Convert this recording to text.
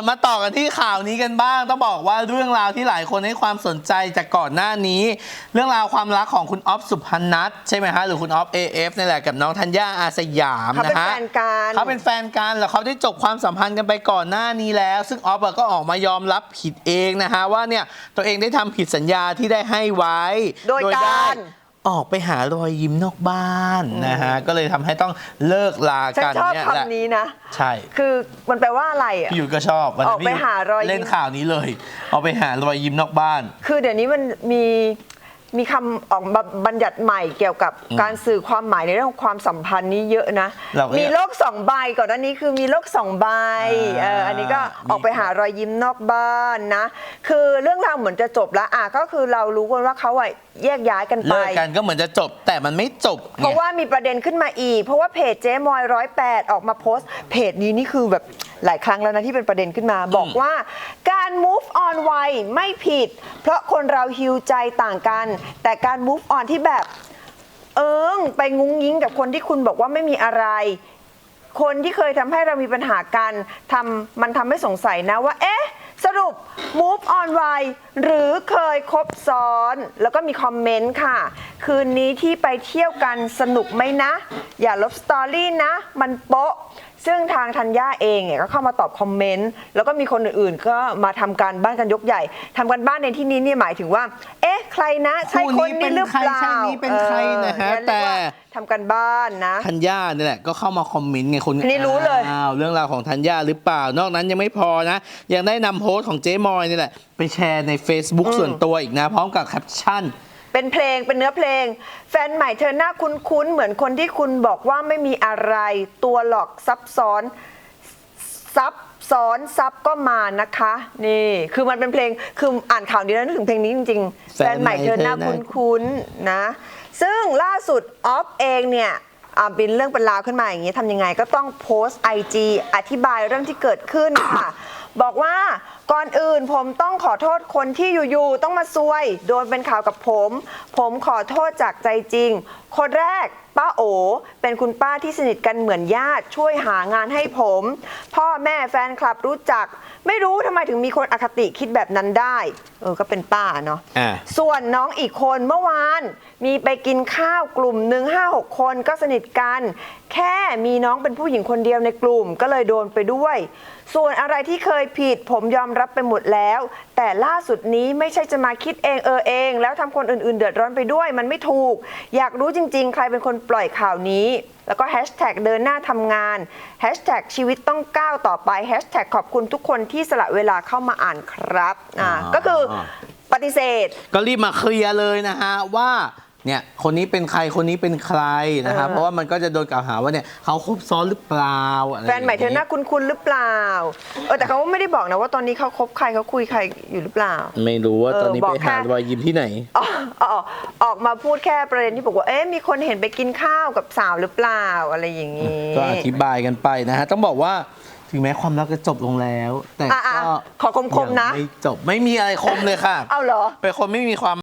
นมาต่อกันที่ข่าวนี้กันบ้าง ต้องบอกว่าเรื่องราวที่หลายคนให้ความสนใจจากก่อนหน้านี้ เรื่องราวความรักของคุณออฟสุพนัทใช่ไหมฮะหรือคุณออฟ AF นี่แหละกับน้องธัญญาอาสยามเขาเป็นะนฮะแฟนกันเขาเป็นแฟนกันแล้วเขาได้จบความสัมพันธ์กันไปก่อนหน้านี้แล้ว ซึ่งออฟอะก็ออกมายอมรับผิดเองนะฮะว่าเนี่ยตัวเองได้ทำผิดสัญญาที่ได้ให้ไว้ โดยการ ออกไปหารอยยิ้มนอกบ้านนะฮะ ก็เลยทำให้ต้องเลิกลาฉันกันชอบเนี่ยแหละคำนี้นะ ใช่ คือมันแปลว่าอะไรอะพี่ยุ้ยก็ชอบวันอนั้อกนพี่ไปยุ้ยหารอยยิ้มเล่นข่าวนี้เลย เอาไปหารอยยิ้มนอกบ้าน คือเดี๋ยวนี้มันมี มีคำออกมาบัญญัติใหม่เกี่ยวกับอืมการสื่อความหมายในเรื่องของความสัมพันธ์นี้เยอะนะ เราก็มีโลกสองใบก่อนหน้านี้คือมีโลกสองใบอ่าเอออันนี้ก็มีออกไปหารอยยิ้มนอกบ้านนะ คือเรื่องราวเหมือนจะจบแล้วอะก็คือเรารู้กันว่าเขาอะแยกย้ายกันไป เลิกกันก็เหมือนจะจบแต่มันไม่จบเพราะว่ามีประเด็นขึ้นมาอีก เพราะว่าเพจเจ๊มอยร้อยแปดออกมาโพสต์ เพจนี้นี่คือแบบ หลายครั้งแล้วนะที่เป็นประเด็นขึ้นมา บอกว่าการ move on ไวไม่ผิด เพราะคนเราฮิวใจต่างกัน แต่การ move on ที่แบบ เอิงไปงุ้งยิงกับคนที่คุณบอกว่าไม่มีอะไร คนที่เคยทำให้เรามีปัญหากันทำมันทำให้สงสัยนะว่า เอ๊ะ สรุป move on ไวหรือเคยคบซ้อน แล้วก็มีคอมเมนต์ค่ะ คืนนี้ที่ไปเที่ยวกันสนุกไหมนะ อย่าลบสตอรี่นะ มันโป๊ะ ซึ่งทางธัญญาเองเนี่ยก็เข้ามาตอบคอมเมนต์ แล้วก็มีคนอื่นๆ ก็มาทำการบ้านกันยกใหญ่ทำกันบ้านในที่นี้เนี่ยหมายถึงว่า เอ๊ะ ใครนะ ใช่คนนี้หรือเปล่าใช่นี้เป็นใครนะฮะเออแต่เรียกว่าทำกันบ้านนะ ธัญญาเนี่ยแหละก็เข้ามาคอมเมนต์ไงคนอันนี้รู้เลย อ้าวเรื่องราวของธัญญาหรือเปล่า นอกนั้นยังไม่พอนะ ยังได้นำโพสต์ของเจ๊มอยนี่แหละ ไปแชร์ใน Facebook ส่วนตัวอีกนะ พร้อมกับแคปชั่น เป็นเพลงเป็นเนื้อเพลง แฟนใหม่เธอหน้าคุ้นๆ เหมือนคนที่คุณบอกว่าไม่มีอะไร ตัวหลอกซับซ้อน ซับซ้อนซับก็มานะคะ นี่คือมันเป็นเพลงคืออ่านข่าวนี้แล้วนึกถึงเพลงนี้จริงๆแฟนใหม่เธอหน้าน้าคุ้นๆนะ ซึ่งล่าสุดออฟเองเนี่ยอ่าเป็นเรื่องเป็นราวขึ้นมาอย่างนี้ทำยังไงก็ต้องโพสต์ IG อธิบายเรื่องที่เกิดขึ้นค่ะ บอกว่าก่อนอื่นผมต้องขอโทษคนที่อยู่ๆต้องมาซวย โดนเป็นข่าวกับผม ผมขอโทษจากใจจริงคนแรกป้าโอ เป็นคุณป้าที่สนิทกันเหมือนญาติช่วยหางานให้ผม พ่อแม่แฟนคลับรู้จัก ไม่รู้ทำไมถึงมีคนอคติคิดแบบนั้นได้ เออก็เป็นป้าเนาะอ่า ส่วนน้องอีกคนเมื่อวาน มีไปกินข้าวกลุ่มหนึ่งห้าหกคนก็สนิทกัน แค่มีน้องเป็นผู้หญิงคนเดียวในกลุ่มก็เลยโดนไปด้วย ส่วนอะไรที่เคยผิดผมยอมรับไปหมดแล้ว แต่ล่าสุดนี้ไม่ใช่จะมาคิดเองเออเอง แล้วทำคนอื่นๆ เดือดร้อนไปด้วย มันไม่ถูก อยากรู้จริง ๆ ใครเป็นคนปล่อยข่าวนี้ แล้วก็แฮชแท็กเดินหน้าทำงานแฮชแท็กชีวิตต้องก้าวต่อไปแฮชแท็กขอบคุณทุกคนที่สละเวลาเข้ามาอ่านครับอ่าอ่าก็คือปฏิเสธ ก็รีบมาเคลียร์เลยนะฮะว่า เนี่ยคนนี้เป็นใครคนนี้เป็นใครนะครับเออเพราะว่ามันก็จะโดนกล่าวหาว่าเนี่ยเขาคบซ้อนหรือเปล่าอะไรแฟนใหม่เธอหน้าย่างคุ้นๆหรือเปล่าเออแต่เขาไม่ได้บอกนะว่าตอนนี้เขาคบใครเขาคุยใครอยู่หรือเปล่างี้ไม่รู้ว่าตอนนี้เออบอกไปแค่หารอยยิ้มที่ไหนอ๋ออ๋อออกมาพูดแค่ประเด็นที่บอกว่าเอ๊ะมีคนเห็นไปกินข้าวกับสาวหรือเปล่าอะไรอย่างนี้ก็อธิบายกันไปนะฮะต้องบอกว่าถึงแม้ความรักจะจบลงแล้ว แต่อะก็ๆขอคมๆนะยังไม่จบไม่มีอะไรคมเลยค่ะ เอาเหรอเป็นคนไม่มีความ